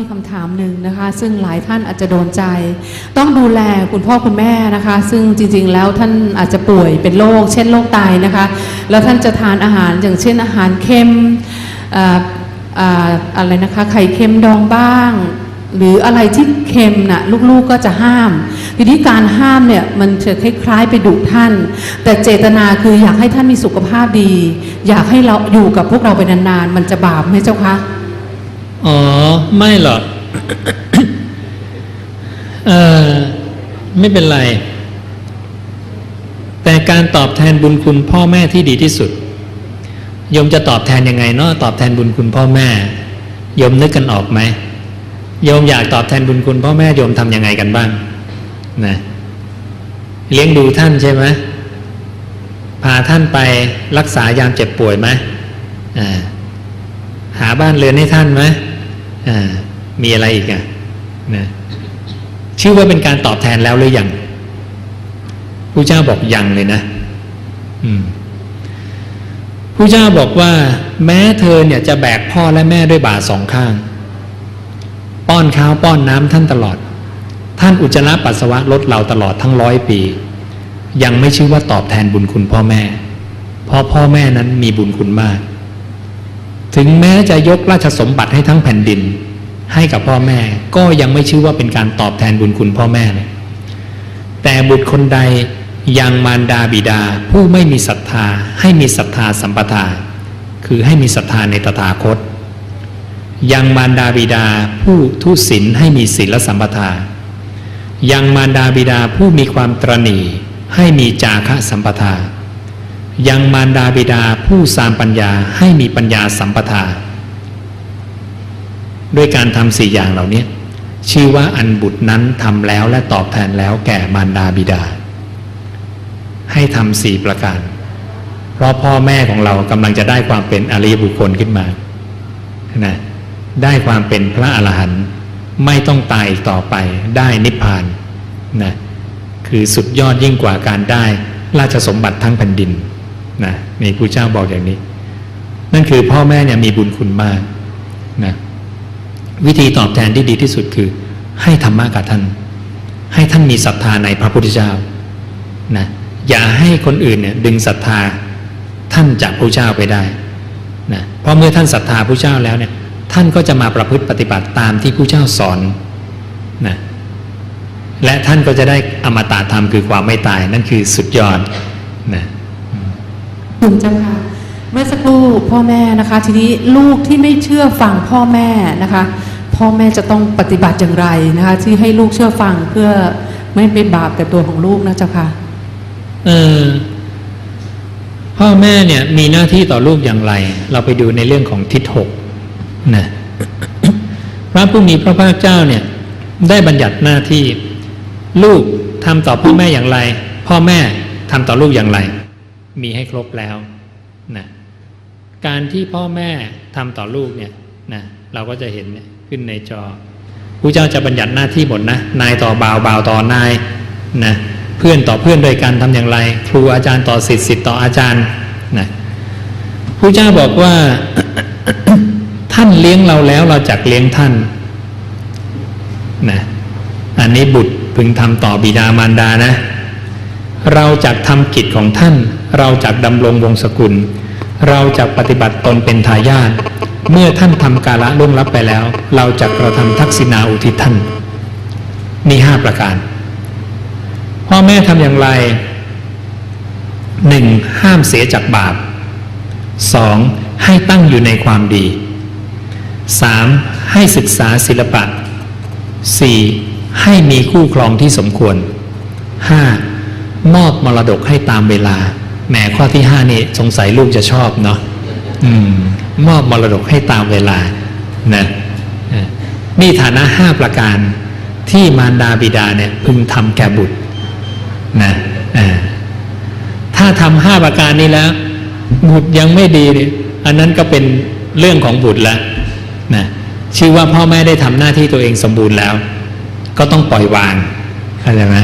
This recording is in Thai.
มีคำถามหนึ่งนะคะ ซึ่งหลายท่านอาจจะโดนใจ ต้องดูแลคุณพ่อคุณแม่นะคะ ซึ่งจริงๆแล้วท่านอาจจะป่วยเป็นโรคเช่นโรคไตนะคะ แล้วท่านจะทานอาหารอย่างเช่นอาหารเค็มอ่าอ่าอะไรนะคะไข่เค็มดองบ้าง หรืออะไรที่เค็มน่ะลูกๆก็จะห้าม ทีนี้การห้ามเนี่ยมันจะคล้ายๆไปดุท่าน แต่เจตนาคืออยากให้ท่านมีสุขภาพดี อยากให้เราอยู่กับพวกเราไปนานๆ มันจะบาปไหมเจ้าคะ อ๋อ ไม่หรอกเออไม่เป็นไร แต่การตอบแทนบุญคุณพ่อแม่ที่ดีที่สุดโยมจะตอบแทนยังไงเนาะตอบแทนบุญคุณพ่อแม่โยมนึกกันออกไหมโยมอยากตอบแทนบุญคุณพ่อแม่โยมทำยังไงกันบ้างนะเลี้ยงดูท่านใช่ไหมพาท่านไปรักษายามเจ็บป่วยไหมหาบ้านเรือนให้ท่านไหม มีอะไรอีกอะนะชื่อว่าเป็นการตอบแทนแล้วหรือยังผู้เจ้าบอกยังเลยนะผู้เจ้าบอกว่า แม้เธอเนี่ยจะแบกพ่อและแม่ด้วยบาสองข้าง ป้อนข้าวป้อนน้ำท่านตลอด ท่านอุจจาระปัสสาวะลดเราตลอดทั้งร้อยปี ยังไม่ชื่อว่าตอบแทนบุญคุณพ่อแม่ เพราะพ่อแม่นั้นมีบุญคุณมาก ถึงแม้จะยกราชสมบัติให้ทั้งแผ่นดิน ให้กับพ่อแม่ ก็ยังไม่ชื่อว่าเป็นการตอบแทนบุญคุณพ่อแม่เลยแต่บุตรคนใดยังมารดาบิดาผู้ไม่มีศรัทธา ให้มีศรัทธาสัมปทา คือให้มีศรัทธาในตถาคต ยังมารดาบิดาผู้ทุศีลให้มีศีลสัมปทา ยังมารดาบิดาผู้มีความตรณีให้มีจาคะสัมปทา ยังมารดาบิดาผู้สามปัญญาให้มีปัญญาสัมปทา ด้วยการทำสี่อย่างเหล่านี้ชื่อว่าอันบุตรนั้นทำแล้วและตอบแทนแล้วแก่มารดาบิดา ให้ทำสี่ประการ เพราะพ่อแม่ของเรากำลังจะได้ความเป็นอริยบุคคลขึ้นมานะได้ความเป็นพระอรหันต์ไม่ต้องตายต่อไปได้นิพพานนะคือสุดยอดยิ่งกว่าการได้ราชสมบัติทั้งแผ่นดิน นะนี่พระเจ้าบอกอย่างนี้ นั่นคือพ่อแม่เนี่ยมีบุญคุณมากนะวิธีตอบแทนที่ดีที่สุดคือ ให้ธรรมะกับท่าน ให้ท่านมีศรัทธาในพระพุทธเจ้านะอย่าให้คนอื่นเนี่ยดึงศรัทธาท่านจากพระเจ้าไปได้นะเพราะเมื่อท่านศรัทธาพระเจ้าแล้วเนี่ยท่านก็จะมาประพฤติปฏิบัติตามที่พระเจ้าสอนนะและท่านก็จะได้อมตะธรรมคือความไม่ตายนั่นคือสุดยอดนะ คุณเจ้าค่ะ เมื่อสักครู่พ่อแม่นะคะ ทีนี้ลูกที่ไม่เชื่อฟังพ่อแม่นะคะ พ่อแม่จะต้องปฏิบัติอย่างไรนะคะ ที่ให้ลูกเชื่อฟังเพื่อไม่เป็นบาปกับตัวของลูกนะเจ้าค่ะเออพ่อแม่เนี่ยมีหน้าที่ต่อลูกอย่างไร เราไปดูในเรื่องของทิศหกนะพระผู้มีพระภาคเจ้าเนี่ยได้บัญญัติหน้าที่ ลูกทำต่อพ่อแม่อย่างไร พ่อแม่ทำต่อลูกอย่างไร มีให้ครบแล้วนะการที่พ่อแม่ทำต่อลูกเนี่ยนะเราก็จะเห็นเนี่ยขึ้นในจอพระเจ้าจะบัญญัติหน้าที่หมดนะนายต่อบ่าวบ่าวต่อนายนะเพื่อนต่อเพื่อนโดยการทำอย่างไร ครูอาจารย์ต่อสิทธิ์สิทธิ์ต่ออาจารย์นะพระเจ้าบอกว่าท่านเลี้ยงเราแล้วเราจักเลี้ยงท่านนะอันนี้บุตรพึงทำต่อบิดามารดานะ เราจักทำกิจของท่าน เราจักดำรงวงศกุล เราจักปฏิบัติตนเป็นทายาทเมื่อท่านทำกาละล่วงลับไปแล้ว เราจักกระทำทักษิณาอุทิศท่านนี่ห้าประการ พ่อแม่ทำอย่างไรหนึ่งห้ามเสียจากบาปสองให้ตั้งอยู่ในความดีสามให้ศึกษาศิลปะสี่ให้มีคู่ครองที่สมควรห้า มอบมรดกให้ตามเวลาแหมข้อที่ห้านี่สงสัยลูกจะชอบเนาะอืม มอบมรดกให้ตามเวลานะนี่ฐานะห้าประการที่มารดาบิดาเนี่ยพึงทำแก่บุตรนะถ้าทำห้าประการนี้แล้ว บุตรยังไม่ดีเนี่ยอันนั้นก็เป็นเรื่องของบุตรแล้วนะชื่อว่าพ่อแม่ได้ทำหน้าที่ตัวเองสมบูรณ์แล้ว ก็ต้องปล่อยวางเข้าใจไหม